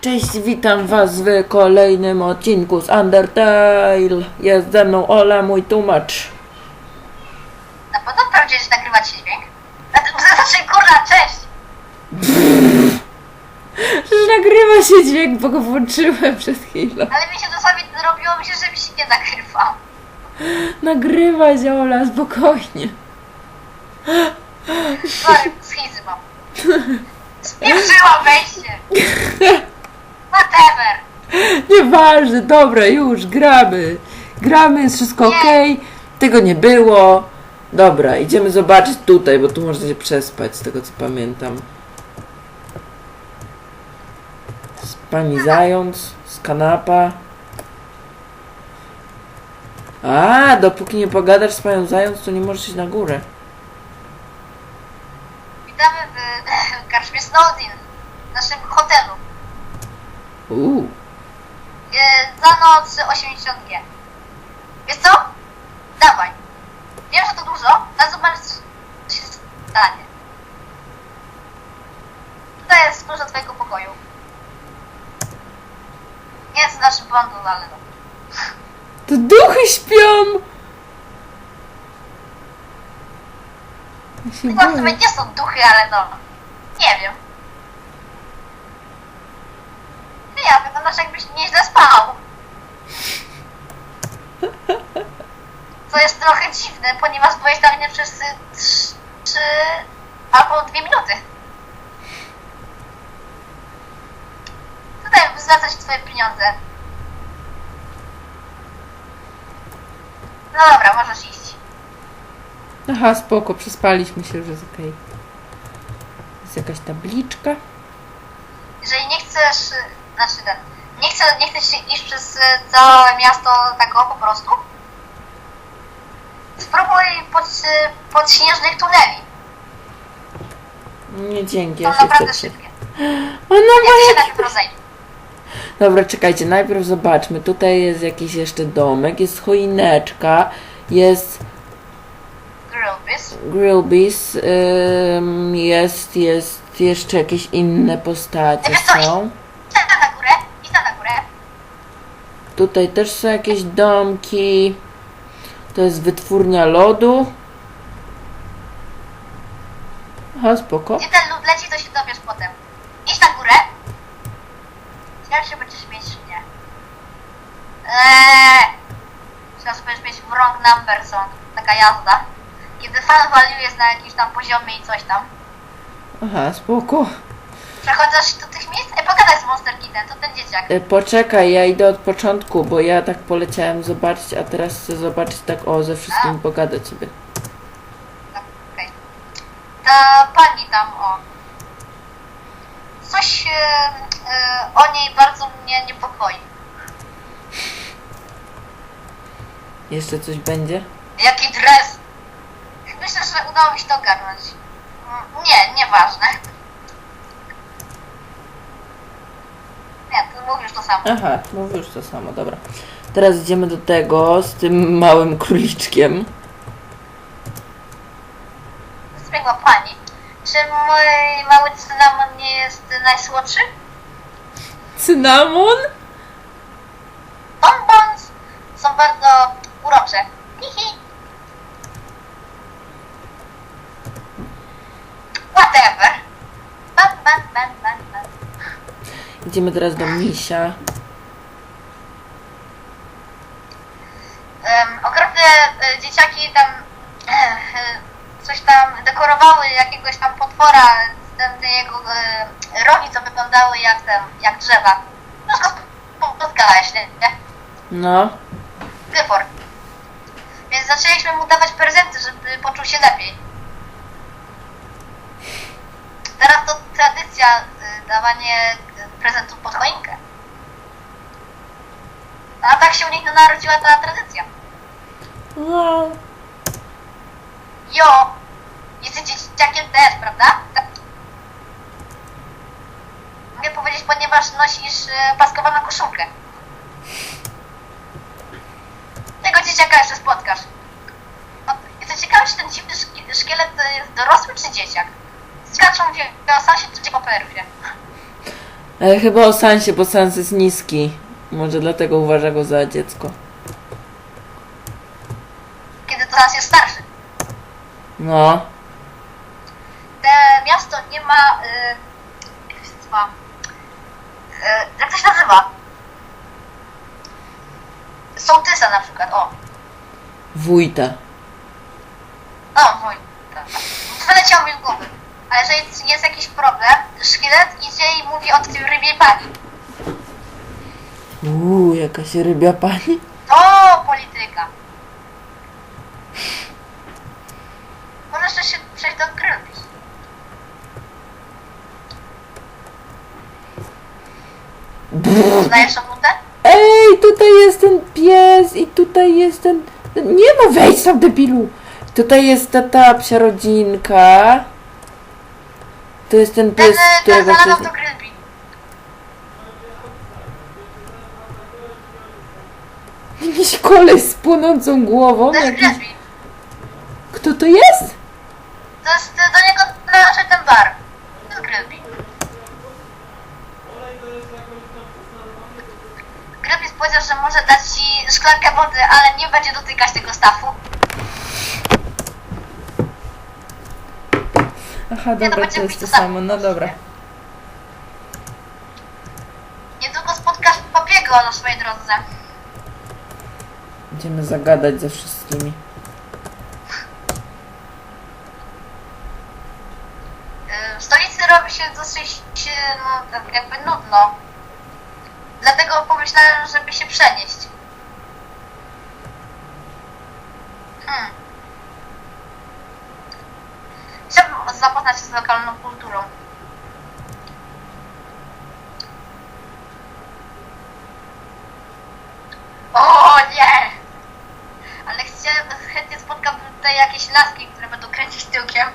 Cześć, witam was w kolejnym odcinku z Undertale. Jest ze mną Ola, mój tłumacz. Na pewno gdzieś nagrywać się dźwięk? Znaczy, kurna, cześć! Nagrywa się dźwięk, bo go włączyłem przed chwilą. Ale mi się dosłownie robiło mi się, że mi się nie nagrywa. Nagrywa się Ola, spokojnie. Sorry, schizy mam. Spieprzyłam wejście! Whatever! Nieważne, dobra, już, gramy. Gramy, jest wszystko ok. Tego nie było. Dobra, idziemy zobaczyć tutaj, bo tu można się przespać, z tego co pamiętam. Z pani zając, z kanapa. A, dopóki nie pogadasz z panią zając, to nie możesz iść na górę. Witamy w karczmie Snowdin, w naszym hotelu. Uuu, E, Za noc 80G. Wiesz co? Dawaj. Wiem, że to dużo, ale zobacz, co się stanie. Tutaj jest dużo twojego pokoju. Nie jest naszym błądem, ale no. to duchy śpią! Ja się Chyba w boję. sumie nie są duchy, ale no. Nie wiem. Ty ja wyglądasz jakbyś nieźle spał. Co jest trochę dziwne, ponieważ byłeś dla mnie przez trz- trzy albo dwie minuty. Tutaj zwracać twoje pieniądze. No dobra, możesz iść. Aha, spoko, przespaliśmy się, już jest okej. Jest jakaś tabliczka. Jeżeli nie chcesz, znaczy ten, nie, chcę, nie chcesz iść przez y, całe miasto tak o po prostu, spróbuj pod, y, pod śnieżnych tuneli. Nie dzięki, Są ja się naprawdę cieszę. szybkie. O, no Ja ty się. Dobra, czekajcie, najpierw zobaczmy. Tutaj jest jakiś jeszcze domek, jest choineczka, jest Grillbys. ym, jest, jest jeszcze jakieś inne postacie Wiesz co, są. Idź tam na górę, idź tam na górę. Tutaj też są jakieś domki. To jest wytwórnia lodu. Aha, spoko. Gdzie ten lód leci, to się dowiesz potem. Idź na górę. Jak się będziesz mieć, czy nie? Eee, teraz będziesz mieć wrong number song. Taka jazda. Kiedy fan value jest na jakimś tam poziomie i coś tam. Aha, spoko. Przechodzasz do tych miejsc? Ej, pogadaj z Monster Kidem, to ten dzieciak. E, Poczekaj, ja idę od początku, bo ja tak poleciałem zobaczyć, a teraz chcę zobaczyć tak o ze wszystkim pogadać sobie. Ta pani tam, o. Coś e, e, o niej bardzo mnie niepokoi. Jeszcze coś będzie? Jaki dres! Myślę, że udało mi się to ogarnąć. Mm, Nie, nieważne. Nie, ty mówisz to samo. Aha, mówisz to samo, dobra. Teraz idziemy do tego z tym małym króliczkiem. Czy mój mały cynamon nie jest najsłodszy? Cynamon? Bonbons są bardzo urocze. Hihi. Whatever. Ban, ban, ban, ban, ban. Idziemy teraz do misia. Um, okropne e, dzieciaki tam e, coś tam dekorowały ten, te jego e, rogi, co wyglądały jak ten, jak drzewa. Wszystko spotkałeś, nie? nie? No. Wyfor. Więc zaczęliśmy mu dawać prezenty, żeby poczuł się lepiej. Teraz to tradycja y, dawanie y, prezentów pod choinkę. A tak się u nich narodziła ta tradycja. Wow. Jo! Jesteś dzieciakiem też, prawda? Tak. Mogę powiedzieć, ponieważ nosisz y, paskowaną koszulkę. Tego dzieciaka jeszcze spotkasz. O, Jestem ciekawy, czy ten dziwny szki- szkielet y, jest dorosły czy dzieciak? Z gaczą wiosa się czy po perwie. Ale chyba o Sansie, bo Sans jest niski. Może dlatego uważa go za dziecko. Kiedy to nas jest starszy. No. Miasto nie ma... Y, jak to się nazywa? Y, jak to się nazywa? Sołtysa na przykład, o. Wójta. O, mój. Wyleciał mi z głowy. Ale jeżeli jest jakiś problem, szkielet idzie i mówi o tym rybie pani. Uuu, jakaś rybia pani. To polityka. Możesz się przejść do Grylbis. Znajesz? Ej, tutaj jest ten pies i tutaj jest ten... Nie no, wejdź tam debilu! Tutaj jest ta, ta psia rodzinka. To jest ten Ten, pies, ten którego zalał wcześniej... do Grylbi. Jakiś koleś z płonącą głową. To jest Jakiś... Kto to jest? To jest do niego należy ten bar. To jest Grylbi. Grylbis powiedział, że może dać ci szklankę wody, ale nie będzie dotykać tego stafu. Aha, Nie, to dobra, będzie to być jest to samo. no dobra. Niedługo spotkasz Papiego na swojej drodze. Będziemy zagadać ze wszystkimi. Y, W stolicy robi się dosyć, y, no, tak jakby nudno. Dlatego pomyślałem, żeby się przenieść. Hmm. Chciałbym zapoznać się z lokalną kulturą. O nie! Ale chciałem, chętnie spotkam tutaj jakieś laski, które będą kręcić tyłkiem.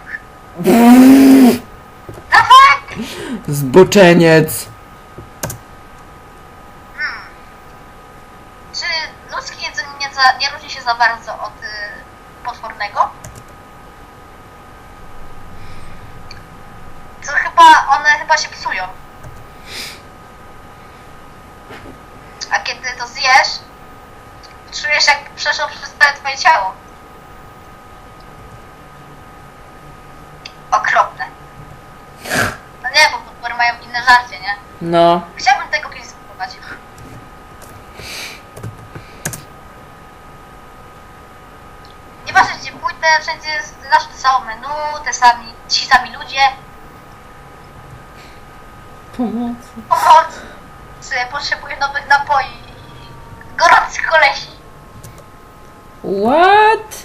Dawaj! Zboczeniec! Hmm. Czy ludzkie jedzenie nie, za, nie różni się za bardzo od y, potwornego? To chyba, one chyba się psują. A kiedy to zjesz, czujesz jak przeszło przez całe twoje ciało. Okropne. No nie, bo potwory mają inne żarcie, nie? No. Chciałbym tego kiedyś spróbować. Nieważne gdzie pójdę, wszędzie jest zawsze to samo menu, te sami, ci sami ludzie. Pomocy. Pomoc! Czy potrzebuję nowych napoi i gorących kolesi. What?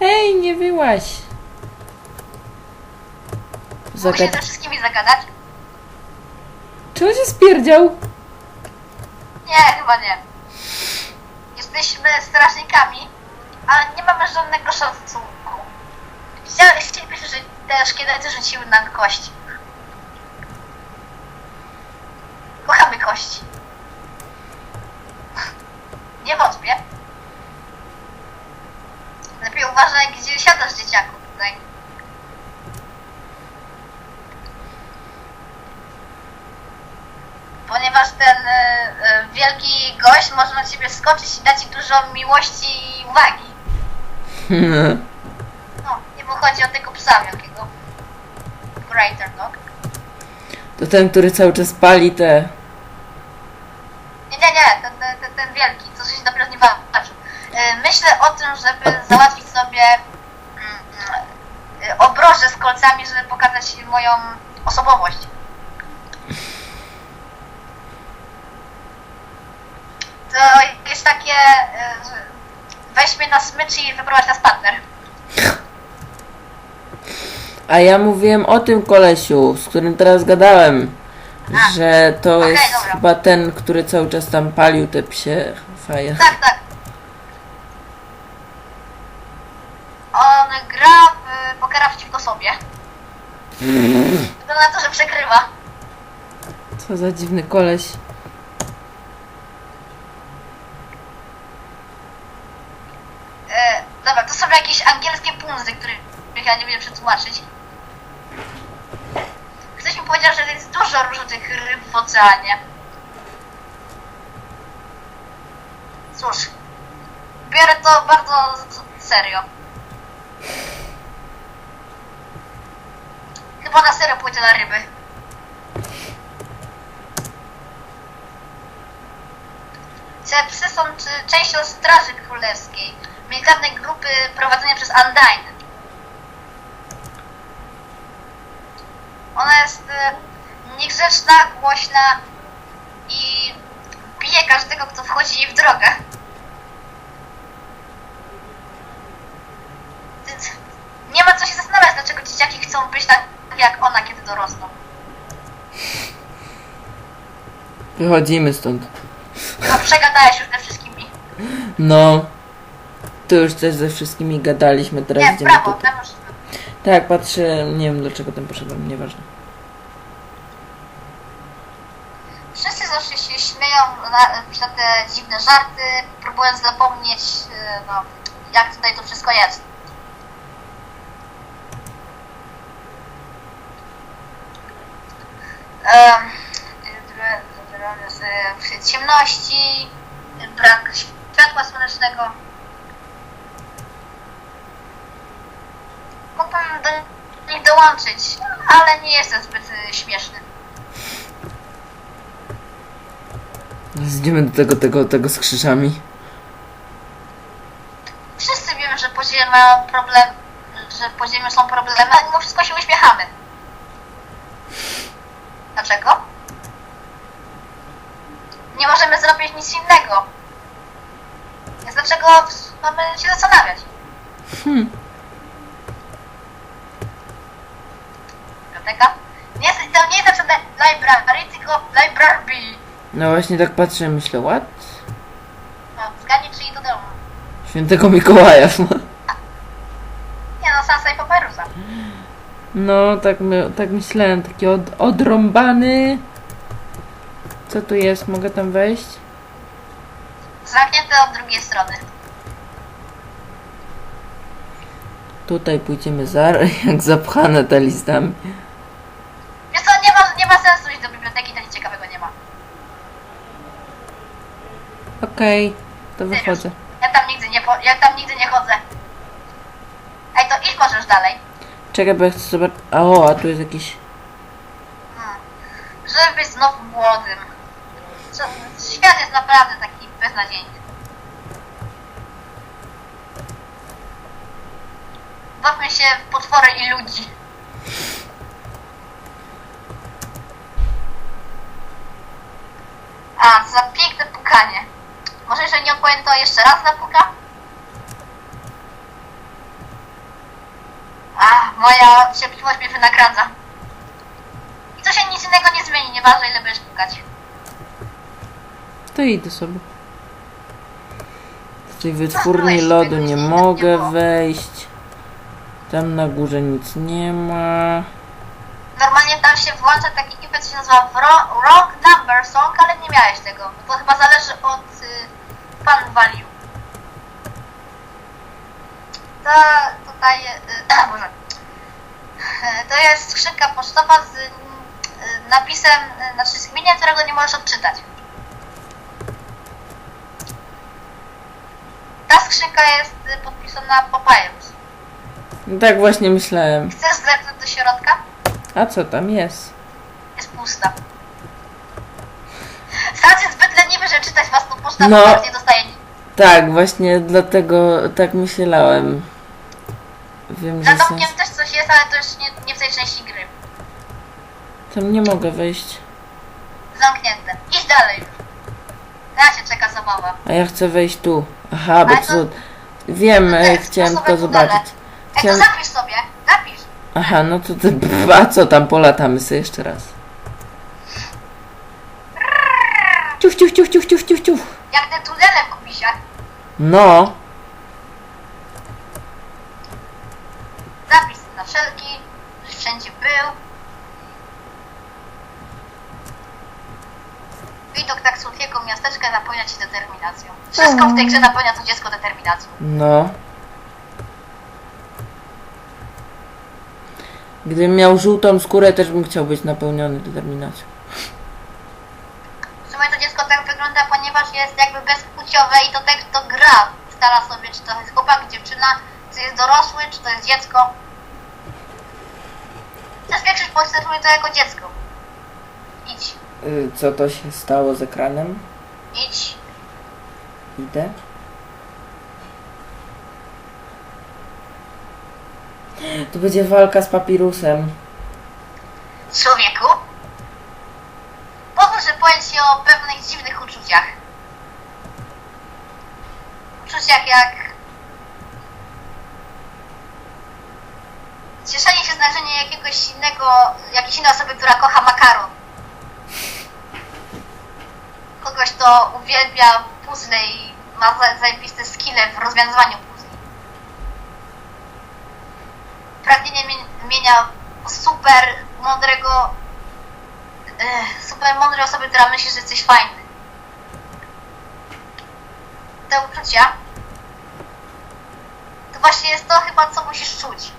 Ej, nie wyłaś. Mogę się Zagad... ze wszystkimi zagadać? Czy on się spierdział? Nie, chyba nie. Jesteśmy strażnikami, ale nie mamy żadnego szacunku. Chcielibyśmy, żeby te szkielety rzuciły nam kości. Kochamy kości. Nie wątpię. Lepiej uważaj, gdzie siadasz, dzieciaku, tutaj. Ponieważ ten e, e, wielki gość może na ciebie skoczyć i dać ci dużo miłości i uwagi. No, nie bo chodzi o tego psa wielkiego. Greater Dog. To ten, który cały czas pali te... Nie, nie, nie, ten, ten, ten, ten wielki, co się dopiero nie walczył. E, Myślę o tym, żeby załatwić sobie mm, e, obroże z kolcami, żeby pokazać moją osobowość. To jest takie, e, że weź mnie na smycz i wyprowadź na spacer. A ja mówiłem o tym kolesiu, z którym teraz gadałem. A, Że to okej, jest dobra. chyba ten, który cały czas tam palił te psie faje. Tak, tak. On gra w pokera przeciwko sobie. Wygląda na to, że przegrywa. Co za dziwny koleś. E, dobra, to są jakieś angielskie punzy, których ja nie wiem przetłumaczyć. Ktoś mi powiedział, że jest dużo różnych ryb w oceanie. Cóż, biorę to bardzo serio. Chyba na serio pójdę na ryby. Te psy są częścią Straży Królewskiej, militarnej grupy prowadzonej przez Undyne. Ona jest e, niegrzeczna, głośna i bije każdego, kto wchodzi jej w drogę. Więc Nie ma co się zastanawiać, dlaczego dzieciaki chcą być tak jak ona, kiedy dorosną. Wychodzimy stąd. A przegadałeś już ze wszystkimi. No. Tu już też ze wszystkimi gadaliśmy, teraz Nie, idziemy prawo, tutaj. Tak, patrzę, nie wiem dlaczego tam poszedłem, nieważne. Wszyscy zawsze się śmieją na, na te dziwne żarty, próbując zapomnieć, e, no, jak tutaj to wszystko jest. W ciemności, brak światła słonecznego. Mógłbym do nich dołączyć, ale nie jestem zbyt e, śmieszny. Teraz Idziemy do tego, tego, tego z krzyżami. Wszyscy wiemy, że podziemie mają problem, że w podziemiu są problemy, ale mimo wszystko się uśmiechamy. Dlaczego? Nie możemy zrobić nic innego. Więc dlaczego mamy się zastanawiać? Hmm. Biblioteka? Nie, to nie jest napisane library, tylko library. No właśnie tak patrzę, myślę, what? No, zgadnij, czyli do domu. Świętego Mikołaja. Nie no, Sansa i Papyrusa. No, tak, my, tak myślałem, taki od, odrąbany. Co tu jest? Mogę tam wejść? Zamknięte od drugiej strony. Tutaj pójdziemy za, jak zapchane te listami. Wiesz co, nie ma, nie ma sensu iść do biblioteki, to nic ciekawego nie ma. Okej, to wychodzę. Ja tam nigdy nie, po, ja tam nigdy nie chodzę. Ej, to idź możesz dalej. Czekaj, bo ja chcę zobaczyć. O, a tu jest jakiś. Hmm. Żeby być znowu młodym. Świat jest naprawdę taki beznadziejny. Bawmy się w potwory i ludzi. A, co za piękne pukanie. Że nie opowiem to jeszcze raz zapuka? A, moja cierpliwość mnie wynagradza. I to się nic innego nie zmieni, nieważne ile będziesz pukać. To idę sobie. Z tej wytwórni lodu nie mogę wejść. Tam na górze nic nie ma. Normalnie tam się włącza taki co się nazywa Wrong Number Song, ale nie miałeś tego. To chyba zależy od y, fan value. To tutaj, y, może. To jest skrzynka pocztowa z y, napisem, y, znaczy z imieniem, którego nie możesz odczytać. Ta skrzynka jest y, podpisana Papyrus. Tak właśnie myślałem. Chcesz zerknąć do środka? A co tam jest? jest pusta. Stacj jest zbyt leniwy, że czytać własną pocztę, No. nie dostaje nic. Tak, właśnie dlatego tak myślałem. Wiem, Za że sens... domkiem też coś jest, ale to już nie, nie w tej części gry. Tam nie mogę wejść. Zamknięte. Idź dalej. Teraz się czeka zabawa. A ja chcę wejść tu. Aha, bo Ale to- tu... Wiem, to e, jest chciałem sposoby tylko tunele. zobaczyć. Ej, to Chciałem... zapisz sobie. Zapisz. Aha, no to ty... pff, A co tam, polatamy sobie jeszcze raz. Ciuch, ciuch, ciuch, ciuch, ciuch, ciuch, ciuch. Jak te tunele w. No, Zapisz na wszelki, żeś wszędzie był. Widok tak słodkiego miasteczka napełnia cię determinacją. Wszystko w tej grze napełnia to dziecko determinacją. no. Gdybym miał żółtą skórę, też bym chciał być napełniony determinacją. W sumie to dziecko wygląda, ponieważ jest jakby bezpłciowe i to tak to gra. Stara sobie, czy to jest chłopak, dziewczyna, czy jest dorosły, czy to jest dziecko. Też większość podstawuje to jako dziecko. Idź, Y, Co to się stało z ekranem? idź. Idę. To będzie walka z papirusem. Człowieku, powiem Ci o pewnych dziwnych uczuciach. Uczuciach jak... Cieszenie się z znaczenia jakiegoś innego, jakiejś innej osoby, która kocha makaron. Kogoś, kto uwielbia puzzle i ma za- zajebiste skille w rozwiązywaniu puzli. Pragnienie mie- mienia super mądrego, super mądrej osoby, która myśli, że jesteś fajny. Te uczucia to właśnie jest to chyba, co musisz czuć.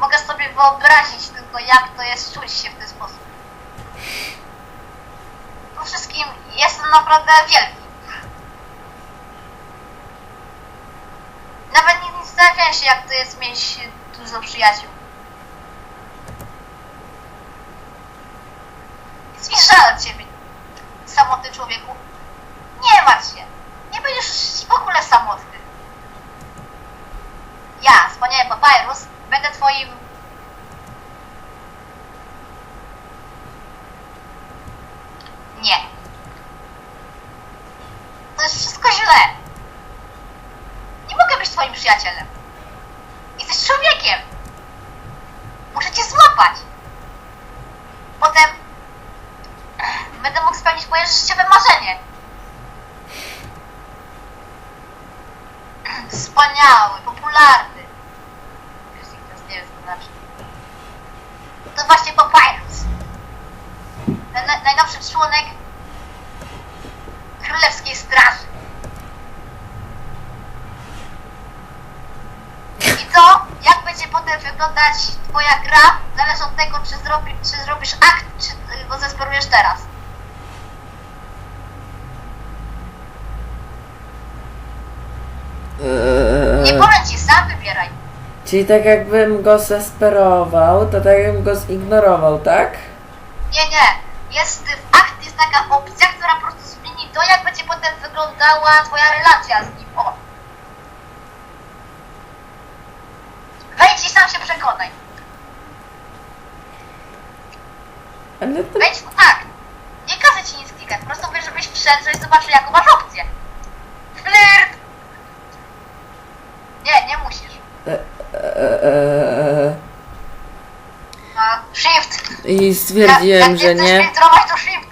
Mogę sobie wyobrazić tylko, jak to jest czuć się w ten sposób. Po wszystkim jest on naprawdę wielki. Nawet nie zastanawiałem się, jak to jest mieć dużo przyjaciół. Jest mi żal ciebie, samotny człowieku. Nie martw się. Nie będziesz w ogóle samotny. Ja, wspaniały Papyrus, będę twoim... Nie. To jest wszystko źle. Nie mogę być twoim przyjacielem. Jesteś człowiekiem. Muszę cię złapać. Potem będę mógł spełnić moje życiowe marzenie. Wspaniały, popularny. To to właśnie Papyrus. Ten na- najnowszy członek Królewskiej Straży. I to, jak będzie potem wyglądać twoja gra, zależy od tego, czy, czy zrobisz akt, czy go zesperujesz teraz. Nie Eee, powiem ci, sam wybieraj. czyli tak jakbym go zesperował, to tak jakbym go zignorował, tak? Nie, nie. Jest w akt jest taka opcja, która po prostu zmieni to, jak będzie potem wyglądała twoja relacja z nim. O. Wejdź i sam się przekonaj. Ale to... Wejdź w akt. Nie każę ci nic klikać, po prostu wiesz, żebyś wszedł, żebyś zobaczył, jaką masz opcję. Flirt! Nie, nie musisz. Eee, No, shift. I stwierdziłem, jak że nie chcesz nie. filtrować, to shift.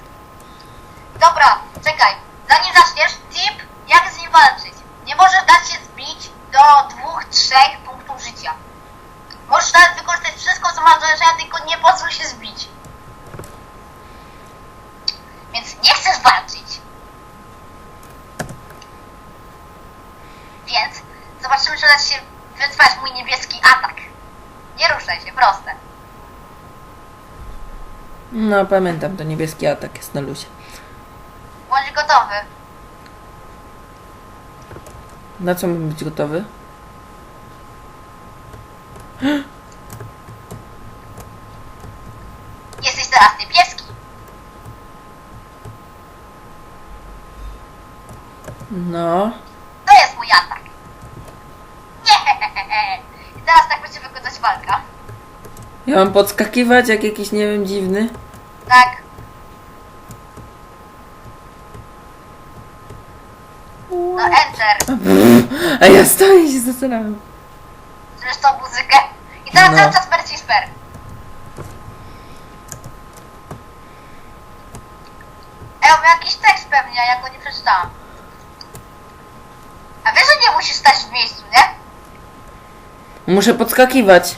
Dobra, czekaj. Zanim zaczniesz, tip, jak z nim walczyć. Nie możesz dać się zbić do dwóch, trzech punktów życia. Możesz nawet wykorzystać wszystko, co masz do leczenia, tylko nie pozwól się zbić. Więc nie chcesz walczyć. Więc zobaczymy, czy uda wytrwać mój niebieski atak. Nie ruszaj się, proste. No, pamiętam, to niebieski atak jest na luzie. Bądź gotowy. Na co mam być gotowy? Jesteś teraz niebieski. No. To jest mój atak. Nie. I teraz tak będzie wyglądać walka. Ja mam podskakiwać jak jakiś, nie wiem, dziwny. Tak. No enter. A ja stoję i się zastanawiam. Zresztą muzykę. I teraz No. cały czas Mercisper. Ej, on miał jakiś tekst pewnie, a ja go nie przeczytałam. A wiesz, że nie musisz stać w miejscu, nie? Muszę podskakiwać.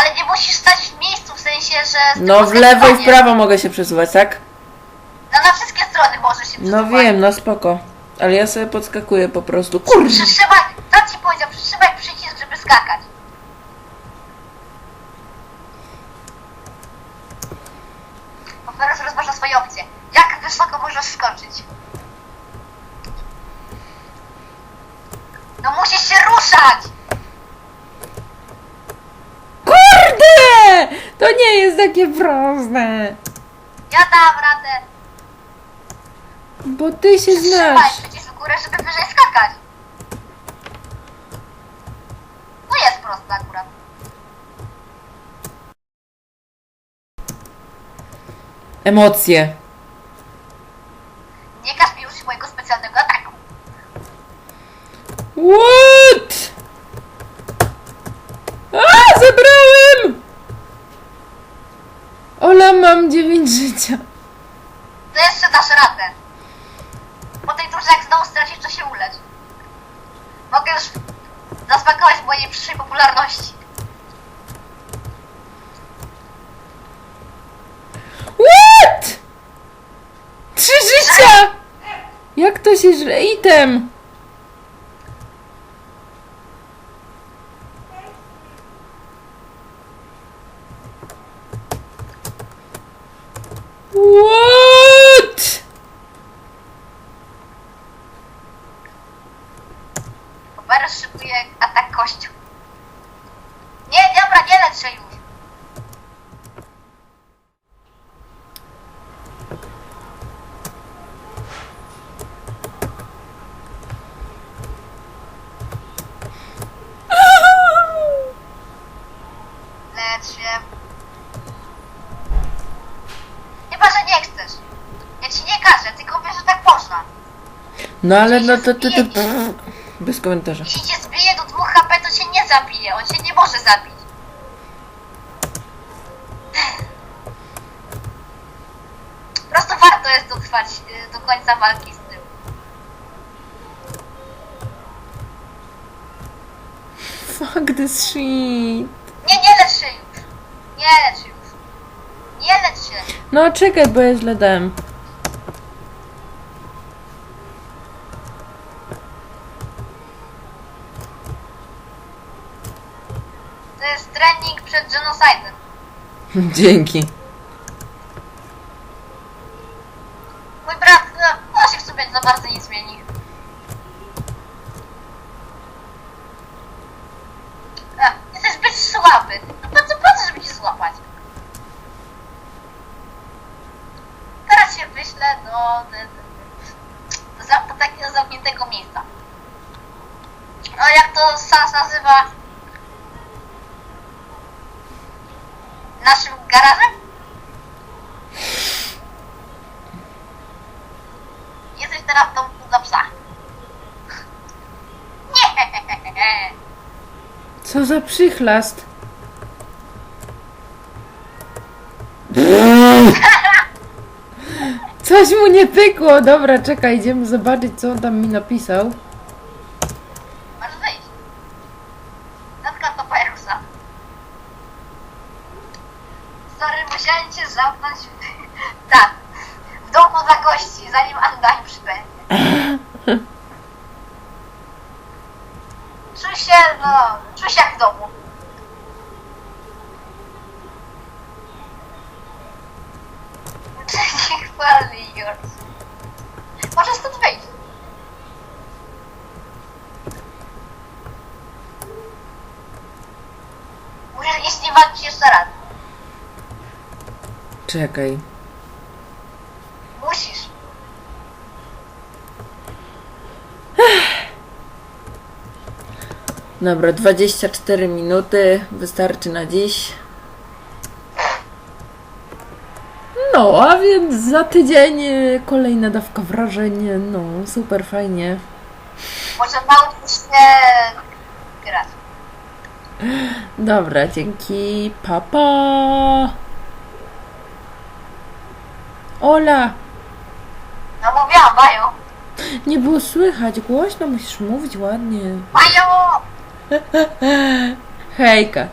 Ale nie musisz stać w miejscu, w sensie, że... No w lewo i w prawo mogę się przesuwać, tak? No na wszystkie strony możesz się No wiem, no spoko. Ale ja sobie podskakuję po prostu. Kurde! Przytrzymaj, co ci powiedział, przytrzymaj przycisk, żeby skakać. Bo teraz rozważa swoje opcje. Jak wysoko możesz skoczyć? No musisz się ruszać! To nie jest takie proste. Ja dam radę. Bo ty się Trzymaj znasz. przycisk w górę, żeby wyżej skakać. No jest proste akurat. Emocje. Nie każ mi użyć mojego specjalnego ataku. What? A, zebrałem! Ola, mam 9 życia. To jeszcze dasz radę. Po tej turze jak znowu stracisz, to się ulecz. Mogę już zasmakować mojej przyszłej popularności. What? Trzy życia! Jak to się źle? Item! What? Boberus szykuje atak kością. Nie, dobra, nie lecz się już. Lecz się. Chyba, że nie chcesz. Ja ci nie każę, tylko wiesz, że tak można. No ale no to to, to, Bez komentarza. Jeśli cię zbije do 2 HP, to cię nie zabije. On cię nie może zabić. Po prostu warto jest dotrwać y, do końca walki z tym. Fuck this shit. Nie, nie lecz się już. Nie lecz się już. Nie lecz się. No czekaj, bo ja źle dałem. To jest trening przed genocidem. Dzięki. Mój brat, no, on się w sobie za bardzo nie zmieni. Jesteś zbyt słaby. No po co, po co, żeby cię złapać? Teraz się wyślę do, do, do, do, do takiego zamkniętego miejsca. No jak to Sans nazywa? Naszym garażem? Jesteś teraz w domku dla psa. Nie! Co za przychlast. Coś mu nie pykło. Dobra, czekaj, idziemy zobaczyć, co on tam mi napisał. Masz wyjść. Zatka to Perusa. Sorry, musiałem cię zamknąć w... Tak. W domku dla gości, zanim Andań przybędzie. Czuj się, no... Czuj się jak w domu. Chwalny yours. Możesz stąd wyjść. Musisz iść i walczyć jeszcze raz. Czekaj. Musisz. Dobra, 24 minuty wystarczy na dziś. No, a więc za tydzień e, kolejna dawka wrażeń. No, super fajnie. Może nauczysz się grać. Dobra, dzięki. Papa. Ola, No mówiłam, Majo. nie było słychać. Głośno musisz mówić ładnie. Majo! Hejka.